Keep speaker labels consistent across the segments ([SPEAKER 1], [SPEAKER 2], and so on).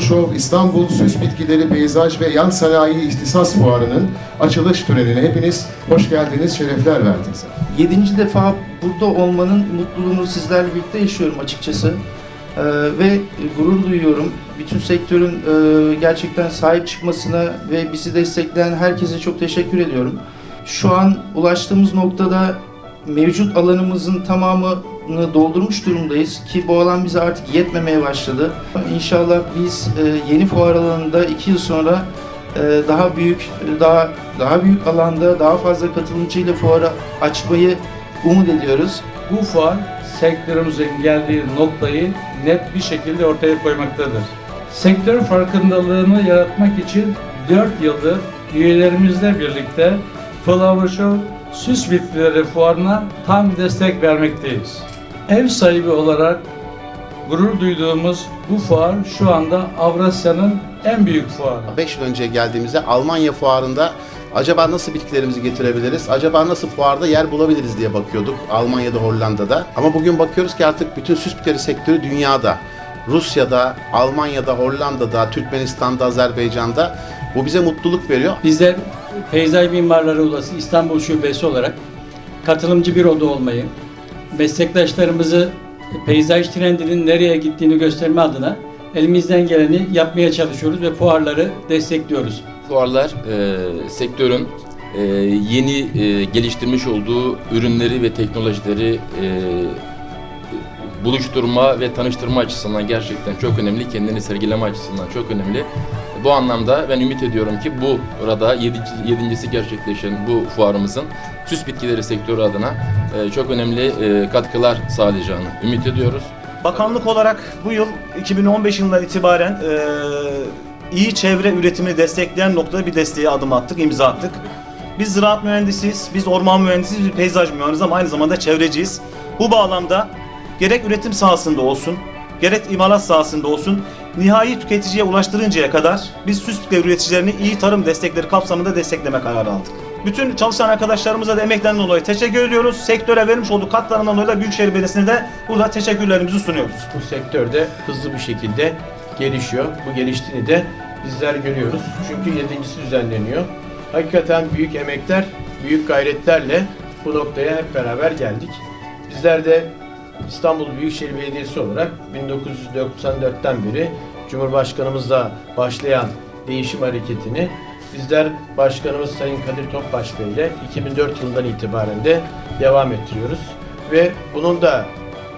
[SPEAKER 1] Show İstanbul Süs Bitkileri Peyzaj ve Yan Sanayi İhtisas Fuarı'nın açılış törenine hepiniz hoş geldiniz, şerefler verdiniz.
[SPEAKER 2] Yedinci defa burada olmanın mutluluğunu sizlerle birlikte yaşıyorum açıkçası. Ee, ve gurur duyuyorum. Bütün sektörün e, gerçekten sahip çıkmasına ve bizi destekleyen herkese çok teşekkür ediyorum. Şu an ulaştığımız noktada mevcut alanımızın tamamını doldurmuş durumdayız ki bu alan bize artık yetmemeye başladı. İnşallah biz e, yeni fuar alanında iki yıl sonra e, daha büyük, daha daha büyük alanda daha fazla katılımcıyla fuarı açmayı umut ediyoruz.
[SPEAKER 3] Bu fuar sektörümüzün geldiği noktayı net bir şekilde ortaya koymaktadır. Sektör farkındalığını yaratmak için 4 yıldır üyelerimizle birlikte Flower Show Süs Bitkileri Fuarı'na tam destek vermekteyiz. Ev sahibi olarak gurur duyduğumuz bu fuar şu anda Avrasya'nın en büyük fuarı.
[SPEAKER 4] 5 yıl önce geldiğimizde Almanya fuarında acaba nasıl bitkilerimizi getirebiliriz, acaba nasıl fuarda yer bulabiliriz diye bakıyorduk Almanya'da, Hollanda'da. Ama bugün bakıyoruz ki artık bütün süs bitkileri sektörü dünyada. Rusya'da, Almanya'da, Hollanda'da, Türkmenistan'da, Azerbaycan'da bu bize mutluluk veriyor.
[SPEAKER 5] Bizler Peyzaj Mimarları Odası İstanbul Şubesi olarak katılımcı bir oda olmayı, meslektaşlarımızı peyzaj trendinin nereye gittiğini gösterme adına elimizden geleni yapmaya çalışıyoruz ve fuarları destekliyoruz.
[SPEAKER 6] Fuarlar e, sektörün e, yeni e, geliştirmiş olduğu ürünleri ve teknolojileri e, buluşturma ve tanıştırma açısından gerçekten çok önemli. Kendini sergileme açısından çok önemli. Bu anlamda ben ümit ediyorum ki bu burada yedi- yedincisi gerçekleşen bu fuarımızın süs bitkileri sektörü adına e, çok önemli e, katkılar sağlayacağını ümit ediyoruz.
[SPEAKER 7] Bakanlık olarak bu yıl 2015 yılından itibaren eee, iyi çevre üretimini destekleyen noktada bir desteğe adım attık, imza attık. Biz ziraat mühendisiyiz, biz orman mühendisiyiz, biz peyzaj mühendisiyiz ama aynı zamanda çevreciyiz. Bu bağlamda gerek üretim sahasında olsun, gerek imalat sahasında olsun nihai tüketiciye ulaştırıncaya kadar biz süs üreticilerini iyi tarım destekleri kapsamında destekleme kararı aldık. Bütün çalışan arkadaşlarımıza da emeklerinden dolayı teşekkür ediyoruz. Sektöre vermiş olduğu katkılarından dolayı da Büyükşehir Belediyesi'ne de burada teşekkürlerimizi sunuyoruz.
[SPEAKER 8] bu sektörde hızlı bir şekilde gelişiyor. Bu geliştiğini de bizler görüyoruz. Çünkü yedincisi düzenleniyor. Hakikaten büyük emekler, büyük gayretlerle bu noktaya hep beraber geldik. Bizler de İstanbul Büyükşehir Belediyesi olarak 1994'ten beri Cumhurbaşkanımızla başlayan değişim hareketini bizler Başkanımız Sayın Kadir Topbaş Bey ile 2004 yılından itibaren de devam ettiriyoruz. Ve bunun da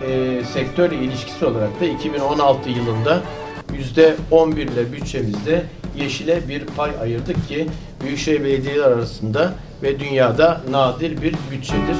[SPEAKER 8] e, sektörle ilişkisi olarak da 2016 yılında %11 ile bütçemizde yeşile bir pay ayırdık ki Büyükşehir Belediyeler arasında ve dünyada nadir bir bütçedir.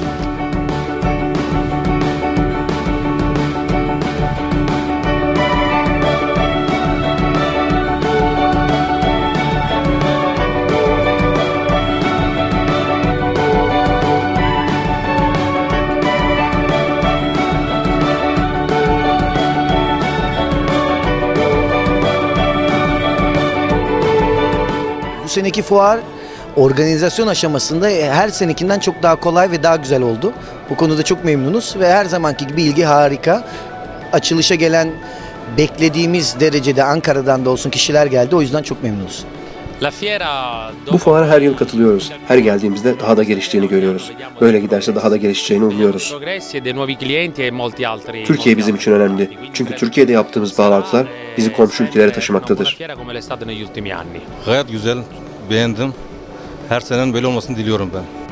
[SPEAKER 9] Seneki fuar organizasyon aşamasında her senekinden çok daha kolay ve daha güzel oldu. Bu konuda çok memnunuz ve her zamanki gibi ilgi harika. Açılışa gelen beklediğimiz derecede Ankara'dan da olsun kişiler geldi. O yüzden çok memnunuz.
[SPEAKER 10] Bu fuara her yıl katılıyoruz. Her geldiğimizde daha da geliştiğini görüyoruz. Böyle giderse daha da gelişeceğini umuyoruz. Türkiye bizim için önemli. Çünkü Türkiye'de yaptığımız bağlantılar bizi komşu ülkelere taşımaktadır.
[SPEAKER 11] Gayet güzel, beğendim. Her senenin böyle olmasını diliyorum ben.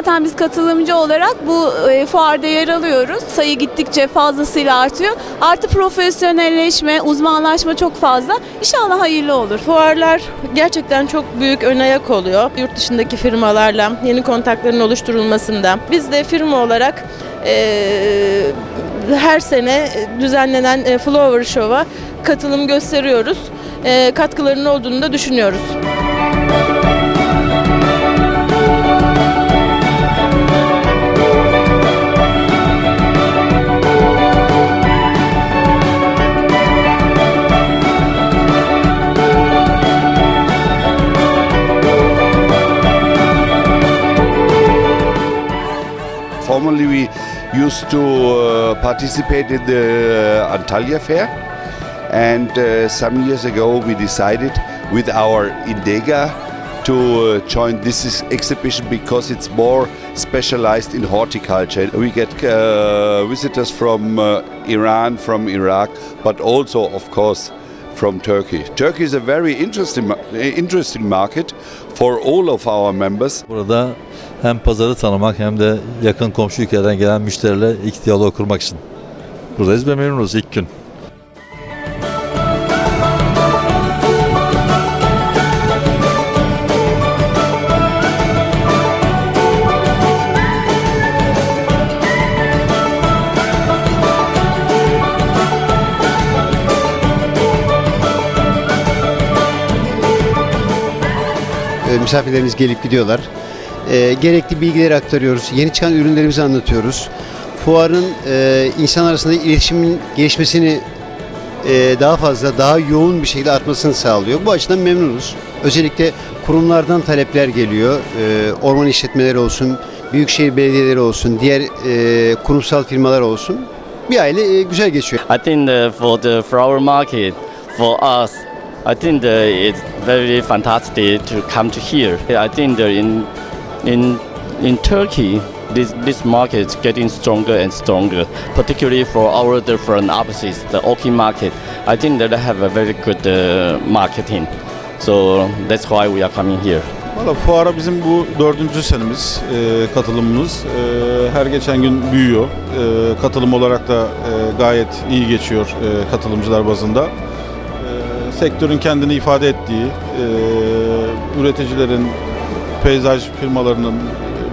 [SPEAKER 12] Zaten biz katılımcı olarak bu e, fuarda yer alıyoruz. Sayı gittikçe fazlasıyla artıyor. Artı profesyonelleşme, uzmanlaşma çok fazla. İnşallah hayırlı olur.
[SPEAKER 13] Fuarlar gerçekten çok büyük ön ayak oluyor. Yurt dışındaki firmalarla yeni kontakların oluşturulmasında. Biz de firma olarak eee, her sene düzenlenen e, Flower Show'a katılım gösteriyoruz. Eee, katkılarının olduğunu da düşünüyoruz.
[SPEAKER 14] Formerly, we used to uh, participate in the uh, Antalya Fair, and uh, some years ago we decided with our Indega to uh, join this is- exhibition because it's more specialized in horticulture. We get uh, visitors from uh, Iran, from Iraq, but also, of course, from Turkey. Turkey is a very interesting, interesting market for all of our members.
[SPEAKER 15] Burada hem pazarı tanımak hem de yakın komşu ülkelerden gelen müşterilerle ilk diyalog kurmak için. Buradayız ve memnunuz ilk gün.
[SPEAKER 16] E, misafirlerimiz gelip gidiyorlar. E, gerekli bilgileri aktarıyoruz. Yeni çıkan ürünlerimizi anlatıyoruz. Fuarın e, insan arasında iletişimin gelişmesini e, daha fazla, daha yoğun bir şekilde artmasını sağlıyor. Bu açıdan memnunuz. Özellikle kurumlardan talepler geliyor. E, orman işletmeleri olsun, büyükşehir belediyeleri olsun, diğer e, kurumsal firmalar olsun. Bir aile e, güzel geçiyor.
[SPEAKER 17] I think the, for the flower market, for us, I think the, it's very fantastic to come to here. I think the in in in Turkey, this this market is getting stronger and stronger, particularly for our different opposites, the Oki market. I think that they have a very good uh, marketing, so that's why we are coming here.
[SPEAKER 18] Valla fuara bizim bu dördüncü senemiz e, katılımımız. E, her geçen gün büyüyor. E, katılım olarak da e, gayet iyi geçiyor e, katılımcılar bazında. E, sektörün kendini ifade ettiği, e, üreticilerin, peyzaj firmalarının,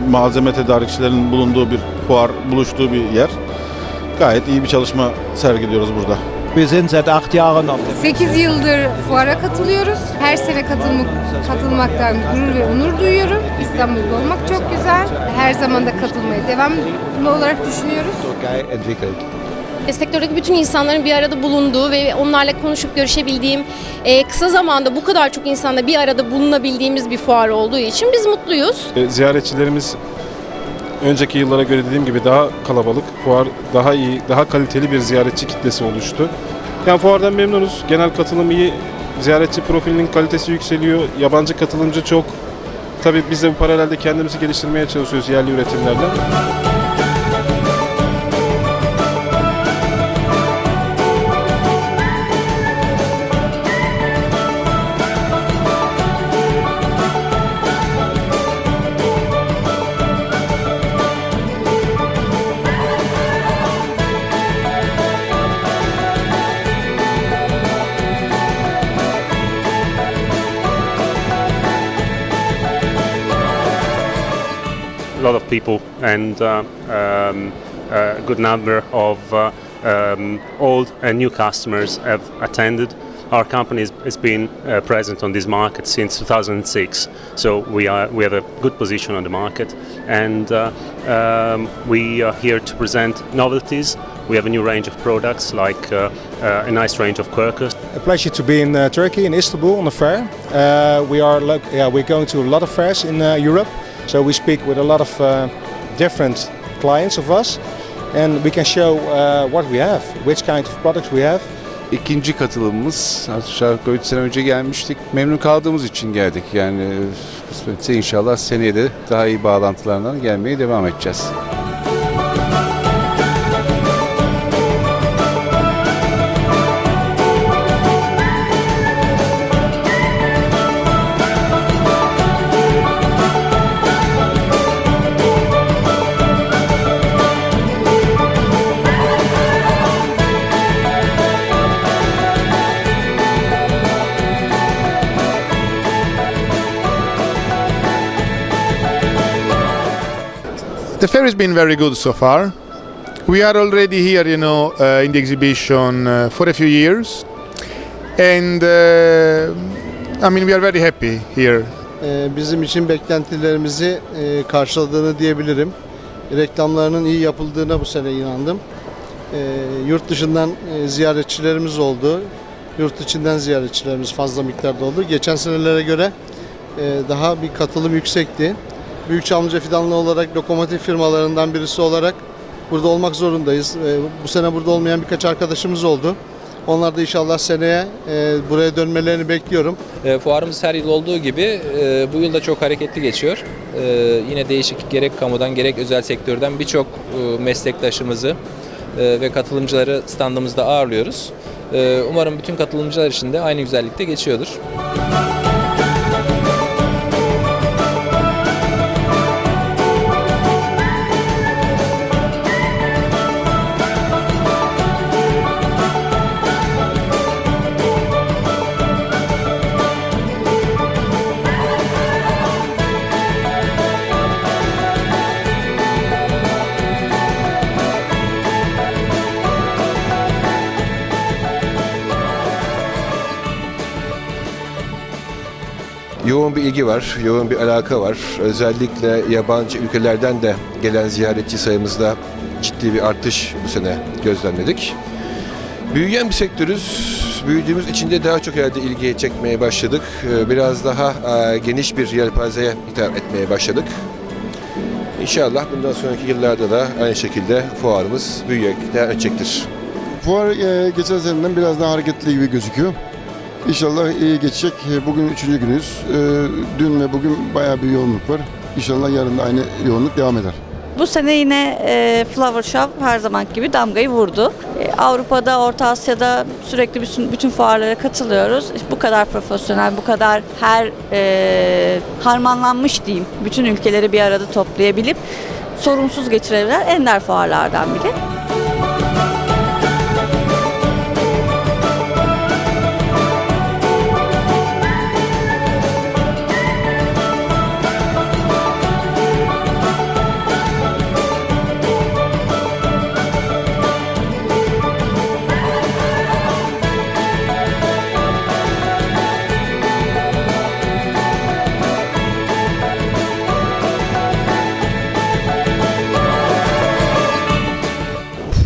[SPEAKER 18] malzeme tedarikçilerinin bulunduğu bir fuar, buluştuğu bir yer. Gayet iyi bir çalışma sergiliyoruz burada.
[SPEAKER 19] Wir sind seit acht Jahren auf dem
[SPEAKER 20] 8 yıldır fuara katılıyoruz. Her sene katılmak, katılmaktan gurur ve onur duyuyorum. İstanbul'da olmak çok güzel. Her zaman da katılmaya devamlı olarak düşünüyoruz.
[SPEAKER 19] Türkei entwickelt.
[SPEAKER 21] Sektördeki bütün insanların bir arada bulunduğu ve onlarla konuşup görüşebildiğim e, kısa zamanda bu kadar çok insanla bir arada bulunabildiğimiz bir fuar olduğu için biz mutluyuz.
[SPEAKER 22] E, Ziyaretçilerimiz önceki yıllara göre dediğim gibi daha kalabalık, fuar daha iyi, daha kaliteli bir ziyaretçi kitlesi oluştu. Yani fuardan memnunuz. Genel katılım iyi, ziyaretçi profilinin kalitesi yükseliyor, yabancı katılımcı çok. Tabii biz de bu paralelde kendimizi geliştirmeye çalışıyoruz yerli üretimlerle.
[SPEAKER 23] People and uh, um, a good number of uh, um, old and new customers have attended. Our company has, been uh, present on this market since 2006, so we are we have a good position on the market, and uh, um, we are here to present novelties. We have a new range of products, like uh, uh, a nice range of quercus.
[SPEAKER 19] A pleasure to be in Turkey, in Istanbul, on the fair. We are yeah, we're going to a lot of fairs in Europe, so we speak with a lot of uh, different clients of us, and we can show uh, what we have, which kind of products we have.
[SPEAKER 24] İkinci katılımımız yukarı 3 sene önce gelmiştik. Memnun kaldığımız için geldik. Yani kısmetse inşallah seneye de daha iyi bağlantılardan gelmeye devam edeceğiz.
[SPEAKER 25] The fair has been very good so far. We are already here, you know, uh, in the exhibition uh, for a few years, and uh, I mean we are very happy here.
[SPEAKER 26] Ee, bizim için beklentilerimizi e, karşıladığını diyebilirim. Reklamlarının iyi yapıldığına bu sene inandım. Ee, Yurt dışından e, ziyaretçilerimiz oldu. Yurt içinden ziyaretçilerimiz fazla miktarda oldu. Geçen senelere göre e, daha bir katılım yüksekti. Büyükçamlıca Fidanlı olarak lokomotif firmalarından birisi olarak burada olmak zorundayız. E, Bu sene burada olmayan birkaç arkadaşımız oldu. Onlar da inşallah seneye e, buraya dönmelerini bekliyorum.
[SPEAKER 10] E, fuarımız her yıl olduğu gibi e, bu yıl da çok hareketli geçiyor. Yine değişik gerek kamudan gerek özel sektörden birçok meslektaşımızı ve katılımcıları standımızda ağırlıyoruz. Umarım bütün katılımcılar için de aynı güzellikte geçiyordur.
[SPEAKER 27] Yoğun bir ilgi var, yoğun bir alaka var. Özellikle yabancı ülkelerden de gelen ziyaretçi sayımızda ciddi bir artış bu sene gözlemledik. Büyüyen bir sektörüz. Büyüdüğümüz için de daha çok herhalde ilgi çekmeye başladık. Ee, Biraz daha e, geniş bir yelpazeye hitap etmeye başladık. İnşallah bundan sonraki yıllarda da aynı şekilde fuarımız büyüyerek devam edecektir.
[SPEAKER 28] Fuar e, geçen seneden biraz daha hareketli gibi gözüküyor. İnşallah iyi geçecek. E, Bugün üçüncü günüz. E, Dün ve bugün bayağı bir yoğunluk var. İnşallah yarın da aynı yoğunluk devam eder.
[SPEAKER 9] Bu sene yine e, Flower Shop her zaman gibi damgayı vurdu. E, Avrupa'da, Orta Asya'da sürekli bütün, bütün fuarlara katılıyoruz. Bu kadar profesyonel, bu kadar her e, harmanlanmış diyeyim. Bütün ülkeleri bir arada toplayabilip sorunsuz geçirebilen ender fuarlardan biri.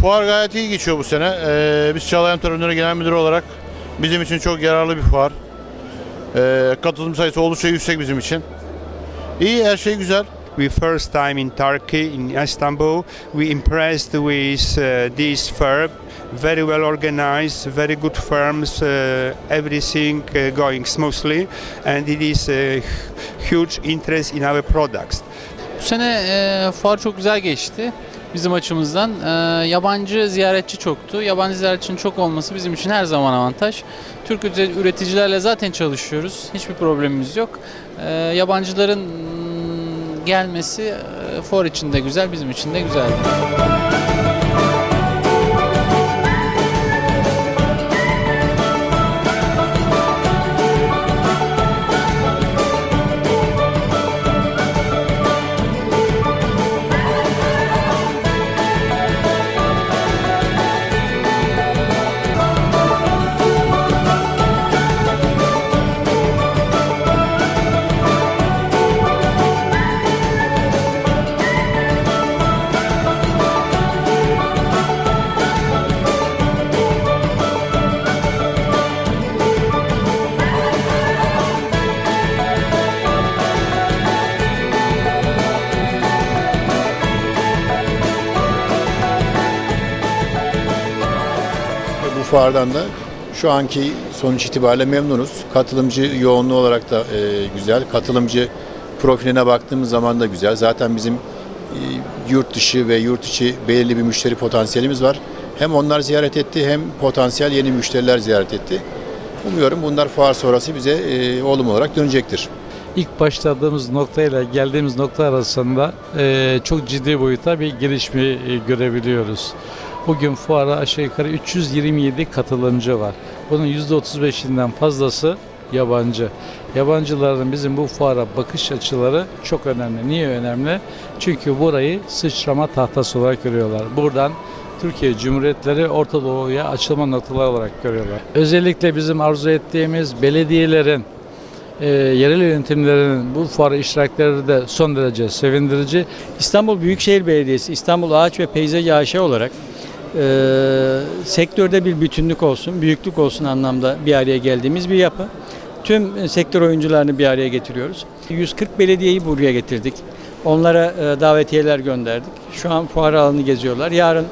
[SPEAKER 29] Fuar gayet iyi geçiyor bu sene. Ee, biz Çağlayan Torunları Genel Müdürü olarak bizim için çok yararlı bir fuar. Ee, katılım sayısı oldukça yüksek bizim için. İyi, her şey güzel.
[SPEAKER 7] We first time in Turkey, in Istanbul. We impressed with uh, this fair. Very well organized, very good firms, uh, everything uh, going smoothly, and it is a huge interest in our products.
[SPEAKER 30] Bu sene e, fuar çok güzel geçti bizim açımızdan. E, yabancı ziyaretçi çoktu. Yabancı ziyaretçinin çok olması bizim için her zaman avantaj. Türk üre- üreticilerle zaten çalışıyoruz. Hiçbir problemimiz yok. E, yabancıların mm, gelmesi e, fuar için de güzel, bizim için de güzeldi.
[SPEAKER 31] Fuardan da şu anki sonuç itibariyle memnunuz. Katılımcı yoğunluğu olarak da e, güzel. Katılımcı profiline baktığımız zaman da güzel. Zaten bizim e, yurt dışı ve yurt içi belirli bir müşteri potansiyelimiz var. Hem onlar ziyaret etti hem potansiyel yeni müşteriler ziyaret etti. Umuyorum bunlar fuar sonrası bize e, olumlu olarak dönecektir.
[SPEAKER 3] İlk başladığımız noktayla geldiğimiz nokta arasında e, çok ciddi boyuta bir gelişme e, görebiliyoruz. Bugün fuara aşağı yukarı 327 katılımcı var. Bunun %35'inden fazlası
[SPEAKER 11] yabancı. Yabancıların bizim bu fuara bakış açıları çok önemli. Niye önemli? Çünkü burayı sıçrama tahtası olarak görüyorlar. Buradan Türkiye Cumhuriyetleri Orta Doğu'ya açılma noktaları olarak görüyorlar. Özellikle bizim arzu ettiğimiz belediyelerin e, yerel yönetimlerin bu fuara iştirakleri de son derece sevindirici.
[SPEAKER 3] İstanbul Büyükşehir Belediyesi, İstanbul Ağaç ve Peyzaj AŞ olarak e, sektörde bir bütünlük olsun, büyüklük olsun anlamda bir araya geldiğimiz bir yapı. Tüm sektör oyuncularını bir araya getiriyoruz. 140 belediyeyi buraya getirdik. Onlara e, davetiyeler gönderdik. Şu an fuar alanı geziyorlar. Yarın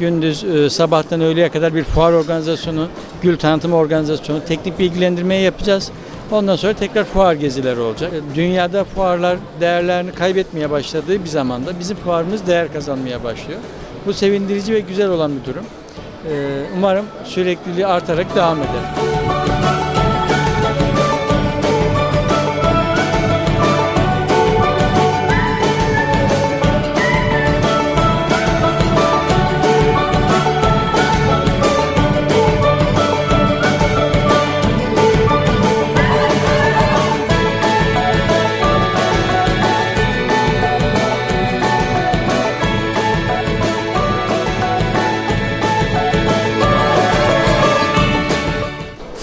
[SPEAKER 3] gündüz e, sabahtan öğleye kadar bir fuar organizasyonu, gül tanıtımı organizasyonu, teknik bilgilendirmeyi yapacağız. Ondan sonra tekrar fuar gezileri olacak. Dünyada fuarlar değerlerini kaybetmeye başladığı bir zamanda bizim fuarımız değer kazanmaya başlıyor. Bu sevindirici ve güzel olan bir durum. Ee, Umarım sürekliliği artarak devam eder.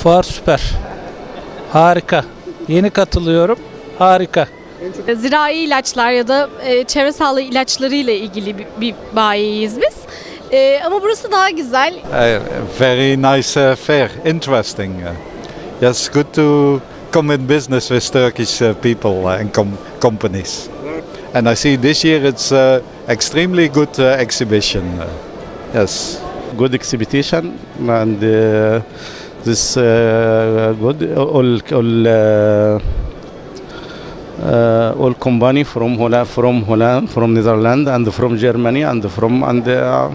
[SPEAKER 32] Fuar süper. Harika. Yeni katılıyorum. Harika.
[SPEAKER 33] Zirai ilaçlar ya da e, çevre sağlığı ilaçları ile ilgili bir, bir bayiyiz biz. E, ama burası daha güzel.
[SPEAKER 34] very nice uh, fair, interesting. Uh, yes, good to come in business with Turkish uh, people and com- companies. And I see this year it's uh, extremely good uh, exhibition. Uh, yes.
[SPEAKER 11] Good exhibition and uh, this uh, good all all uh, uh, all company from Holland, from Holland, from Netherlands, and from Germany, and from and uh,